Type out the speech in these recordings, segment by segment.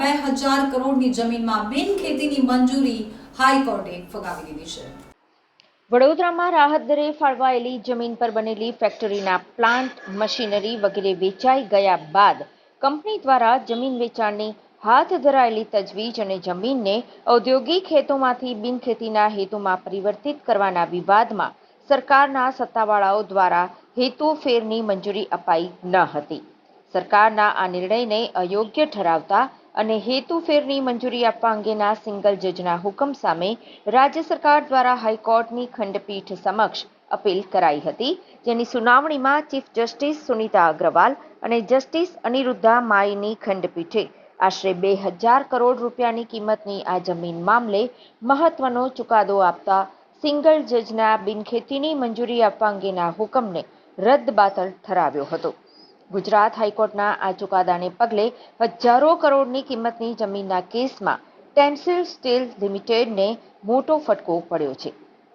બે હજાર કરોડની જમીનમાં બિન ખેતીની મંજૂરી હાઈકોર્ટે ફગાવી દીધી છે. વડોદરામાં રાહત દરે ફાળવાયેલી જમીન પર બનેલી ફેક્ટરીના પ્લાન્ટ, મશીનરી વગેરે વેચાઈ ગયા બાદ કંપની દ્વારા જમીન વેચાણની હાથ ધરાયેલી તજવીજ અને જમીનને ઔદ્યોગિક હેતુમાંથી બિનખેતીના હેતુમાં પરિવર્તિત કરવાના વિવાદમાં સરકારના સત્તાવાળાઓ દ્વારા હેતુ ફેરની મંજૂરી અપાઈ ન હતી. સરકારના આ નિર્ણયને અયોગ્ય ઠરાવતા અને હેતુ ફેરની મંજૂરી આપવા અંગેના સિંગલ જજના હુકમ સામે રાજ્ય સરકાર દ્વારા હાઈકોર્ટની ખંડપીઠ સમક્ષ અપીલ કરાઈ હતી, જેની સુનાવણીમાં ચીફ જસ્ટિસ સુનિતા અગ્રવાલ અને જસ્ટિસ અનિરુદ્ધા માઈની ખંડપીઠે આશરે બે હજાર કરોડ રૂપિયાની કિંમતની આ જમીન મામલે મહત્વનો ચુકાદો આપતા સિંગલ જજના બિનખેતીની મંજૂરી આપવા અંગેના હુકમને રદબાતલ ઠરાવ્યો હતો. ગુજરાત હાઈકોર્ટના આ ચુકાદાને પગલે હજારો કરોડની કિંમતની જમીનના કેસમાં ટેન્સિલ સ્ટીલ લિમિટેડને મોટો ફટકો પડ્યો છે.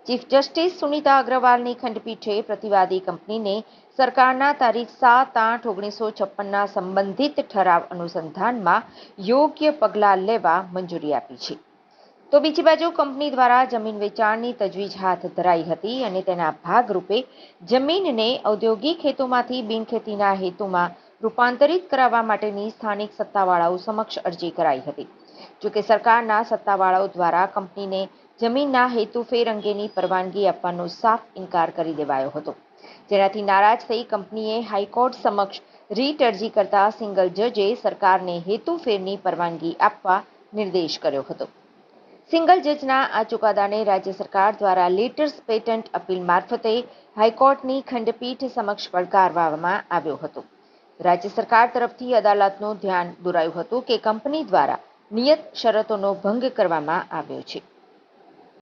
ચીફ જસ્ટિસ સુનિતા અગ્રવાલની ખંડપીઠે પ્રતિવાદી કંપનીને સરકારના તારીખ સાત આઠ ઓગણીસો છપ્પનના સંબંધિત ઠરાવ અનુસંધાનમાં યોગ્ય પગલાં લેવા મંજૂરી આપી છે. તો બીજી બાજુ કંપની દ્વારા જમીન વેચાણની તજવીજ હાથ ધરાઈ હતી અને તેના ભાગરૂપે જમીનને ઔદ્યોગિક હેતુમાંથી બિનખેતીના હેતુમાં રૂપાંતરિત કરાવવા માટેની સ્થાનિક સત્તાવાળાઓ સમક્ષ અરજી કરાઈ હતી. જોકે સરકારના સત્તાવાળાઓ દ્વારા કંપનીને જમીનના હેતુફેર અંગેની પરવાનગી આપવાનો સાફ ઇનકાર કરી દેવાયો હતો. જેનાથી નારાજ થઈ કંપનીએ હાઈકોર્ટ સમક્ષ રીટ અરજી કરતા સિંગલ જજે સરકારને હેતુફેરની પરવાનગી આપવા નિર્દેશ કર્યો હતો. સિંગલ જજના આ ચુકાદાને રાજ્ય સરકાર દ્વારા લેટર્સ પેટન્ટ અપીલ મારફતે હાઈકોર્ટની ખંડપીઠ સમક્ષ પડકારવામાં આવ્યો હતો. રાજ્ય સરકાર તરફથી અદાલતનું ધ્યાન દોરાયું હતું કે કંપની દ્વારા નિયત શરતોનો ભંગ કરવામાં આવ્યો છે.